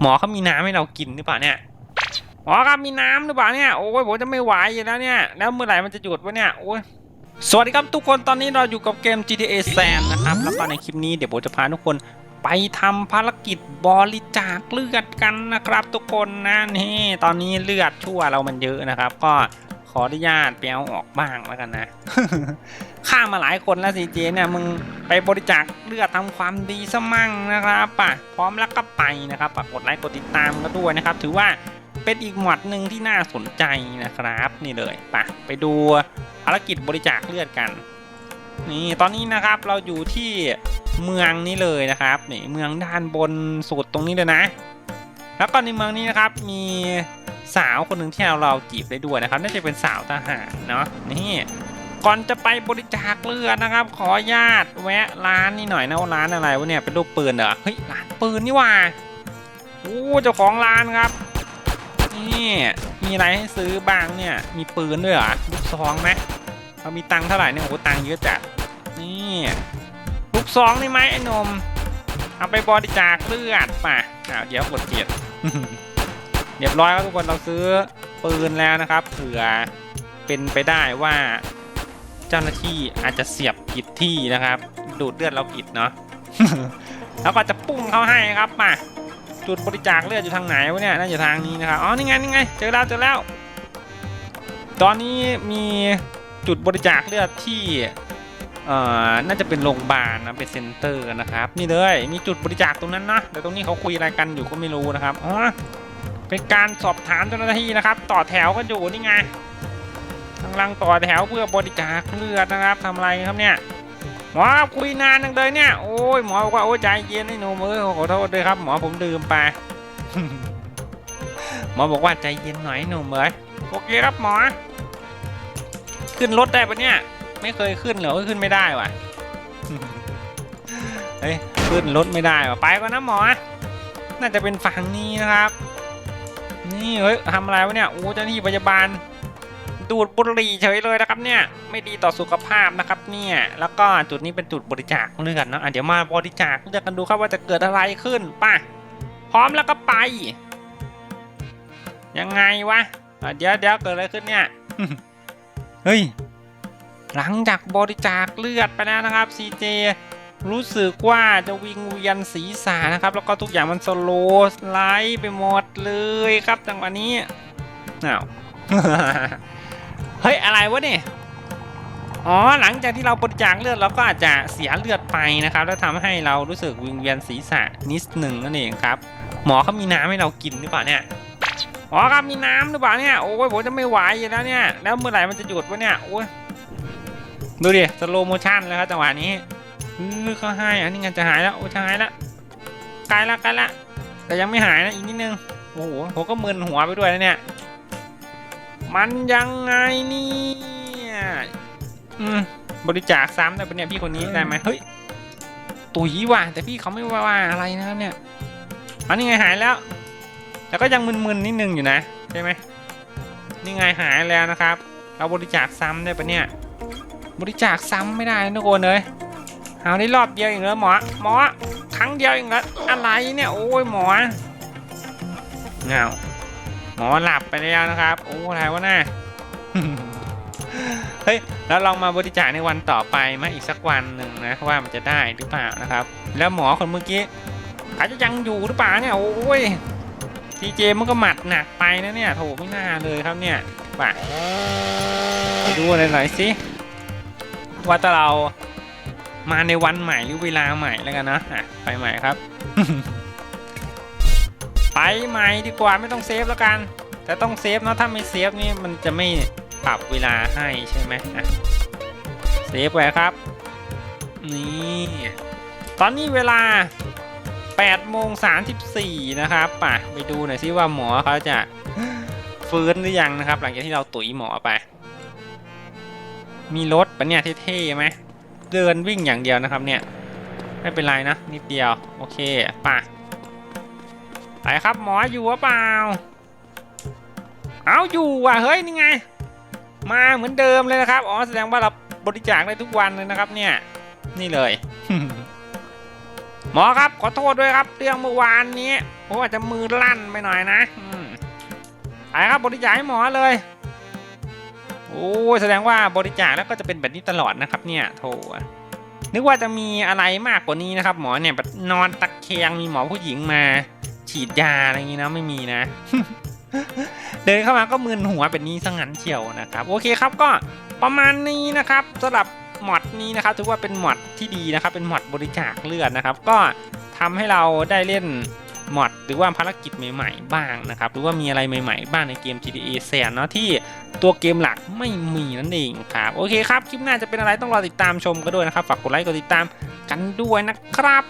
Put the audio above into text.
หมอเขามีน้ำให้เรากินหรือเปล่าเนี่ยหมอครับมีน้ำหรือเปล่าเนี่ยโอ้ยผมจะไม่ไหวอยู่แล้วเนี่ยแล้วเมื่อไหร่มันจะหยุดวะเนี่ยโอ้ยสวัสดีครับทุกคนตอนนี้เราอยู่กับเกม GTA San นะครับแล้วก็ในคลิปนี้เดี๋ยวผมจะพาทุกคนไปทำภารกิจบริจาคเลือดกันนะครับ ทุกคนนะนี่ตอนนี้เลือดชั่วเรามันเยอะนะครับ ก็ ออนุญาตไปเอาออกบ้างแล้วกันนะฆ่ามาหลายคนแล้วซีเจเนี่ยมึงไปบริจาคเลือดทำความดีซะมั่งนะครับป่ะพร้อมแล้วก็ไปนะครับฝากกดไลค์กดติดตามก็ด้วยนะครับ ถือว่าเป็นอีกหมวดหนึ่งที่น่าสนใจนะครับนี่เลยป่ะไปดูภารกิจบริจาคเลือดกัน นี่ตอนนี้นะครับเราอยู่ที่เมืองนี้เลยนะครับนี่เมืองด้านบนสุดตรงนี้เลยนะ แล้วก็ในเมืองนี้นะครับมี สาวคนหนึ่งที่เราเราจีบได้ด้วยนะครับน่าจะเป็นสาวทหารเนาะนี่ก่อนจะไปบริจาคเลือดนะครับ ขออนุญาตแวะร้านนี่หน่อยนะร้านอะไรวะเนี่ยเป็นรูปปืนเหรอเฮ้ยร้านปืนนี่ว่าโอ้เจ้าของร้านครับนี่มีอะไรให้ซื้อบ้างเนี่ยมีปืนด้วยเหรอลูกซองไหมเรามีตังค์เท่าไหร่เนี่ยโอ้ตังค์เยอะจัดนี่ลูกซองนี่ไหมไอ้หนมเอาไปบริจาคเลือดป่ะอ่าเดี๋ยวกดเกียร เรียบร้อยครับทุกคนเราซื้อปืนแล้วนะครับ เผื่อเป็นไปได้ว่าเจ้าหน้าที่อาจจะเสียบผิดที่นะครับ ดูดเลือดเราผิดเนาะแล้วก็จะปุ้งเขาให้ครับมาจุดบริจาคเลือดอยู่ทางไหนวะเนี่ยน่าจะทางนี้นะครับอ๋อนี่ไงนี่ไงเจอแล้วเจอแล้ว ตอนนี้มีจุดบริจาคเลือดที่เอ่อน่าจะเป็นโรงพยาบาลนะเป็นเซ็นเตอร์นะครับ นี่เลยมีจุดบริจาคตรงนั้นนะแต่ตรงนี้เขาคุยอะไรกันอยู่ก็ไม่รู้นะครับอ๋อ เป็นการสอบถามเจ้าหน้าที่นะครับ ต่อแถวกันอยู่นี่ไงกำลังต่อแถวเพื่อบริจาคเลือดนะครับทำอะไรครับเนี่ยหมอคุยนานจังเลยเนี่ย โอ้ยหมอบอกว่าโอ้ใจเย็นไอ้หนูมือขอโทษด้วยครับหมอผมดื่มไปหมอบอกว่าใจเย็นหน่อยหนูเมยโอเคครับหมอ ขึ้นรถได้ปะเนี่ย ไม่เคยขึ้นเหรอเอ้ยขึ้นไม่ได้ว่ะเฮ้ยขึ้นรถไม่ได้ว่ะไปก่อนนะหมอ น่าจะเป็นฝั่งนี้นะครับ นี่เฮ้ยทำอะไรวะเนี่ยโอ้เจ้าหน้าที่พยาบาล ดูดบุหรี่เฉยเลยนะครับเนี่ย ไม่ดีต่อสุขภาพนะครับเนี่ย แล้วก็จุดนี้เป็นจุดบริจาคเลือดเนาะะเดี๋ยวมาบริจาคเลือดกันดูครับว่าจะเกิดอะไรขึ้นป่ะ พร้อมแล้วก็ไป ยังไงวะะเดี๋ยวเดี๋ยวเกิดอะไรขึ้นเนี่ย เฮ้ย หลังจากบริจาคเลือดไปแล้วนะครับซีเจ รู้สึกว่าจะวิงเวียนศีรษะนะครับ แล้วก็ทุกอย่างมันสโลว์สไลด์ไปหมดเลยครับจังหวะนี้อ้าวเฮ้ย อะไรวะเนี่ยอ๋อหลังจากที่เราบริจาคเลือดเราก็อาจจะเสียเลือดไปนะครับ แล้วทำให้เรารู้สึกวิงเวียนศีรษะนิดหนึ่งนั่นเองครับ หมอเขามีน้ำให้เรากินหรือเปล่าเนี่ยหมอครับมีน้ำหรือเปล่าเนี่ยโอ้ยผมจะไม่ไหวอยู่แล้วเนี่ยแล้วเมื่อไหร่มันจะหยุดวะเนี่ยโอ้ยดูดิสโลโมชั่นเลยครับจังหวะนี้ เออเขาให้อันนี้งานจะหายแล้วโอ้จะหายแล้วใกล้ละใกล้ละ แต่ยังไม่หายนะอีกนิดนึงโอ้โหผมก็มึนหัวไปด้วยนะเนี่ย มันยังไงเนี่ยอืมบริจาคซ้ำได้ปะเนี่ยพี่คนนี้ได้ไหมเฮ้ยตุ๋ยว่ะแต่พี่เขาไม่ว่าว่าอะไรนะครับเนี่ยอันนี้ไงหายแล้ว แต่ก็ยังมึนๆนิดนึงอยู่นะใช่ไหมนี่ไงหายแล้วนะครับ เราบริจาคซ้ำได้ปะเนี่ย บริจาคซ้ำไม่ได้นะทุกคนเลย เอาได้รอบเดียวอีกแล้วหมอหมอครั้งเดียวอีกแล้วอะไรเนี่ยโอ้ยหมอเงาหมอหลับไปแล้วนะครับ โอ้อะไรวะน่าเฮ้ยแล้วลองมาบริจาคในวันต่อไปมาอีกสักวันหนึ่งนะว่ามันจะได้หรือเปล่านะครับ แล้วหมอคนเมื่อกี้อาจจะยังอยู่หรือเปล่าเนี่ยโอ้ยทีเจมันก็หมัดหนักไปนะเนี่ยโถไม่น่าเลยครับเนี่ยไปดูอะไรหน่อยสิว่าถ้าเรา มาในวันใหม่หรือเวลาใหม่แล้วกันนะอะไปใหม่ครับ ไปใหม่ดีกว่าไม่ต้องเซฟแล้วกัน แต่ต้องเซฟเนาะถ้าไม่เซฟนี่มันจะไม่ปรับเวลาให้ใช่ไหมอะเซฟไว้ครับ นี่ตอนนี้เวลา8โมง34 นะครับป่ะไปดูหน่อยซิว่าหมอเขาจะฟื้นหรือยังนะครับ หลังจากที่เราตุ๋ยหมอไป มีรถปะเนี่ยเท่ๆไหม เดินวิ่งอย่างเดียวนะครับเนี่ย ไม่เป็นไรนะนิดเดียว โอเคป่ะไปครับหมออยู่หรือเปล่า เอาอยู่ว่ะเฮ้ยนี่ไง มาเหมือนเดิมเลยนะครับอ๋อแสดงว่าเราบริจาคได้ทุกวันเลยนะครับเนี่ย นี่เลย หมอครับขอโทษด้วยครับ เรื่องเมื่อวานนี้โอ้อาจจะมือลั่นไปหน่อยนะไปครับบริจาคให้หมอเลย โอ้ยแสดงว่าบริจาคแล้วก็จะเป็นแบบนี้ตลอดนะครับเนี่ยโถนึกว่าจะมีอะไรมากกว่านี้นะครับ หมอเนี่ยแบบนอนตะแคงมีหมอผู้หญิงมาฉีดยาอะไรอย่างนี้นะไม่มีนะ เดินเข้ามาก็มึนหัวเป็นนี้ซะงันเชียวนะครับ โอเคครับก็ประมาณนี้นะครับสำหรับหมอดนี้นะครับถือว่าเป็นหมอดที่ดีนะครับ เป็นหมอดบริจาคเลือดนะครับ ก็ทำให้เราได้เล่น มอดหรือว่าภารกิจใหม่ๆ บ้างนะครับ หรือว่ามีอะไรใหม่ๆ บ้างในเกม GTA แสนเนาะที่ตัวเกมหลักไม่มีนั่นเองครับ โอเคครับ คลิปหน้าจะเป็นอะไรต้องรอติดตามชมกันด้วยนะครับ ฝากกดไลค์กดติดตามกันด้วยนะครับ